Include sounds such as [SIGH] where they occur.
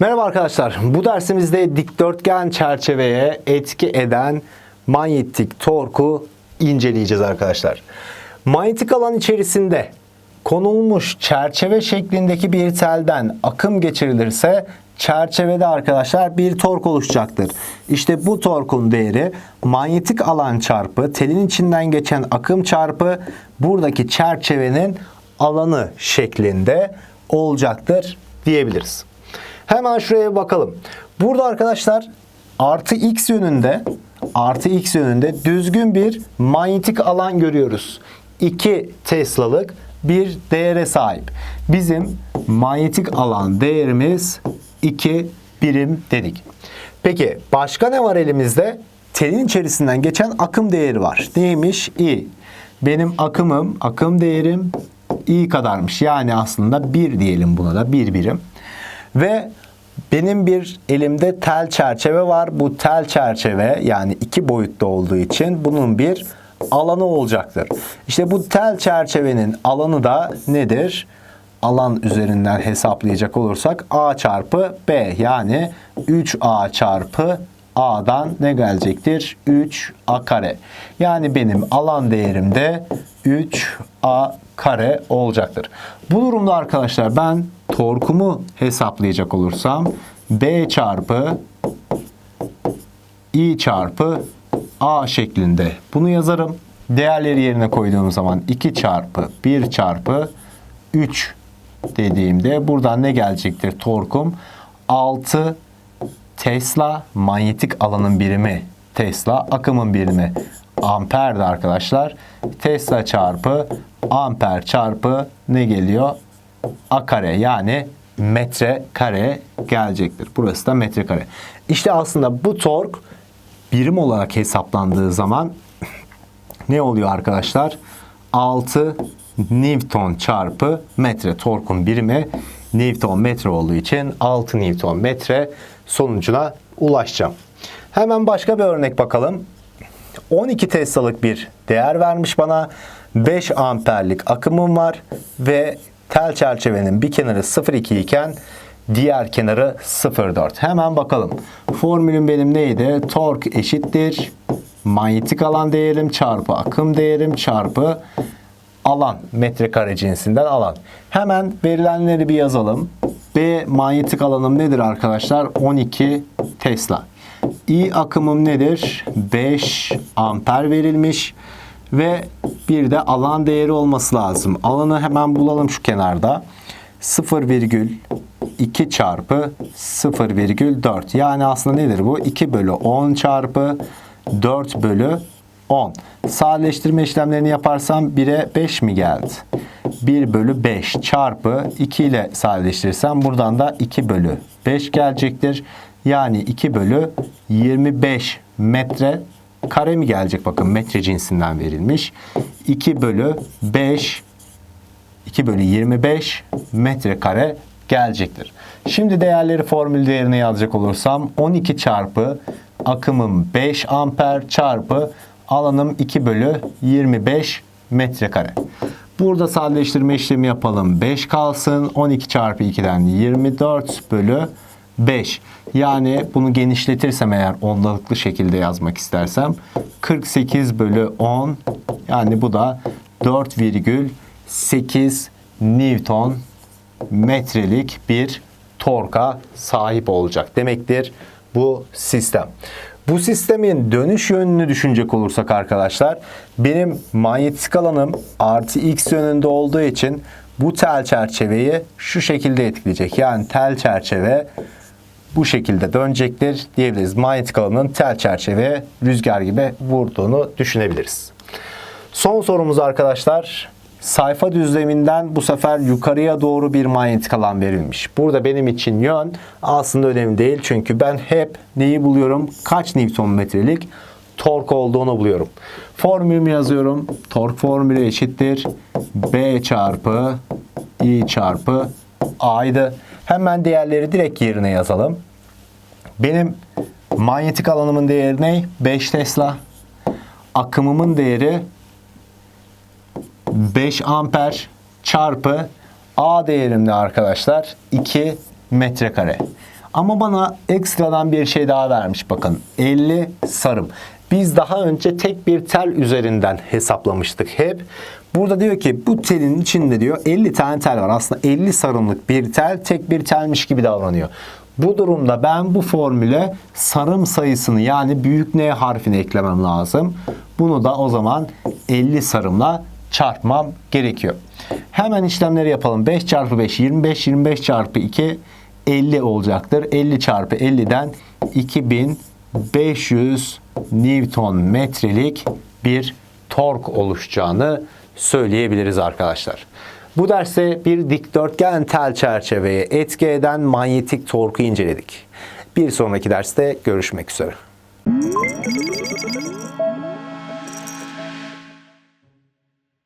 Merhaba arkadaşlar. Bu dersimizde dikdörtgen çerçeveye etki eden manyetik torku inceleyeceğiz arkadaşlar. Manyetik alan içerisinde konulmuş çerçeve şeklindeki bir telden akım geçirilirse çerçevede arkadaşlar bir tork oluşacaktır. İşte bu torkun değeri manyetik alan çarpı telin içinden geçen akım çarpı buradaki çerçevenin alanı şeklinde olacaktır diyebiliriz. Hemen şuraya bakalım. Burada arkadaşlar artı x yönünde artı x yönünde düzgün bir manyetik alan görüyoruz. 2 Tesla'lık bir değere sahip. Bizim manyetik alan değerimiz 2 birim dedik. Peki başka ne var elimizde? Telin içerisinden geçen akım değeri var. Neymiş? I. Benim akımım, akım değerim i kadarmış. Yani aslında 1 diyelim buna da 1 birim. Ve benim bir elimde tel çerçeve var. Bu tel çerçeve yani iki boyutta olduğu için bunun bir alanı olacaktır. İşte bu tel çerçevenin alanı da nedir? Alan üzerinden hesaplayacak olursak A çarpı B yani 3A çarpı A'dan ne gelecektir? 3A kare. Yani benim alan değerim de 3A kare olacaktır. Bu durumda arkadaşlar ben torkumu hesaplayacak olursam B çarpı I çarpı A şeklinde bunu yazarım. Değerleri yerine koyduğum zaman 2 çarpı 1 çarpı 3 dediğimde buradan ne gelecektir torkum? 6 Tesla manyetik alanın birimi Tesla akımın birimi amperdi arkadaşlar. Tesla çarpı amper çarpı ne geliyor? A kare yani metre kare gelecektir. Burası da metre kare. İşte aslında bu tork birim olarak hesaplandığı zaman [LAUGHS] ne oluyor arkadaşlar? 6 Newton çarpı metre torkun birimi Newton metre olduğu için 6 Newton metre sonucuna ulaşacağım. Hemen başka bir örnek bakalım. 12 Tesla'lık bir değer vermiş bana. 5 amperlik akımım var ve tel çerçevenin bir kenarı 0,2 iken diğer kenarı 0,4. Hemen bakalım. Formülüm benim neydi? Tork eşittir. Manyetik alan değerim çarpı akım değerim çarpı alan metrekare cinsinden alan. Hemen verilenleri bir yazalım. B manyetik alanım nedir arkadaşlar? 12 Tesla. I akımım nedir? 5 amper verilmiş ve bir de alan değeri olması lazım. Alanı hemen bulalım şu kenarda. 0,2 çarpı 0,4 yani aslında nedir bu? 2 bölü 10 çarpı 4 bölü 10. Sadeleştirme işlemlerini yaparsam 1'e 5 mi geldi? 1 bölü 5 çarpı 2 ile sadeleştirirsem buradan da 2 bölü 5 gelecektir. Yani 2 bölü 25 metre kare mi gelecek? Bakın metre cinsinden verilmiş. 2 bölü 5 2 bölü 25 metrekare gelecektir. Şimdi değerleri formül değerine yazacak olursam 12 çarpı akımım 5 amper çarpı alanım 2 bölü 25 metrekare. Burada sadeleştirme işlemi yapalım. 5 kalsın. 12 çarpı 2'den 24 bölü 5. Yani bunu genişletirsem eğer ondalıklı şekilde yazmak istersem 48 bölü 10 yani bu da 4,8 Newton metrelik bir torka sahip olacak demektir bu sistem. Bu sistemin dönüş yönünü düşünecek olursak arkadaşlar benim manyetik alanım artı x yönünde olduğu için bu tel çerçeveyi şu şekilde etkileyecek. Yani tel çerçeve bu şekilde dönecektir diyebiliriz. Manyetik alanın tel çerçeveye rüzgar gibi vurduğunu düşünebiliriz. Son sorumuz arkadaşlar. Sayfa düzleminden bu sefer yukarıya doğru bir manyetik alan verilmiş. Burada benim için yön aslında önemli değil. Çünkü ben hep neyi buluyorum? Kaç Newton metrelik tork olduğunu buluyorum. Formülümü yazıyorum. Tork formülü eşittir. B çarpı I çarpı A'ydı. Hemen değerleri direkt yerine yazalım. Benim manyetik alanımın değeri ne? 5 Tesla. Akımımın değeri 5 amper çarpı A değerim ne arkadaşlar? 2 metrekare. Ama bana ekstradan bir şey daha vermiş bakın. 50 sarım. Biz daha önce tek bir tel üzerinden hesaplamıştık hep. Burada diyor ki bu telin içinde diyor 50 tane tel var. Aslında 50 sarımlık bir tel tek bir telmiş gibi davranıyor. Bu durumda ben bu formüle sarım sayısını yani büyük N harfini eklemem lazım. Bunu da o zaman 50 sarımla çarpmam gerekiyor. Hemen işlemleri yapalım. 5 çarpı 5 25, 25 çarpı 2 50 olacaktır. 50 çarpı 50'den 2500 Newton metrelik bir tork oluşacağını söyleyebiliriz arkadaşlar. Bu derste bir dikdörtgen tel çerçeveye etki eden manyetik torku inceledik. Bir sonraki derste görüşmek üzere.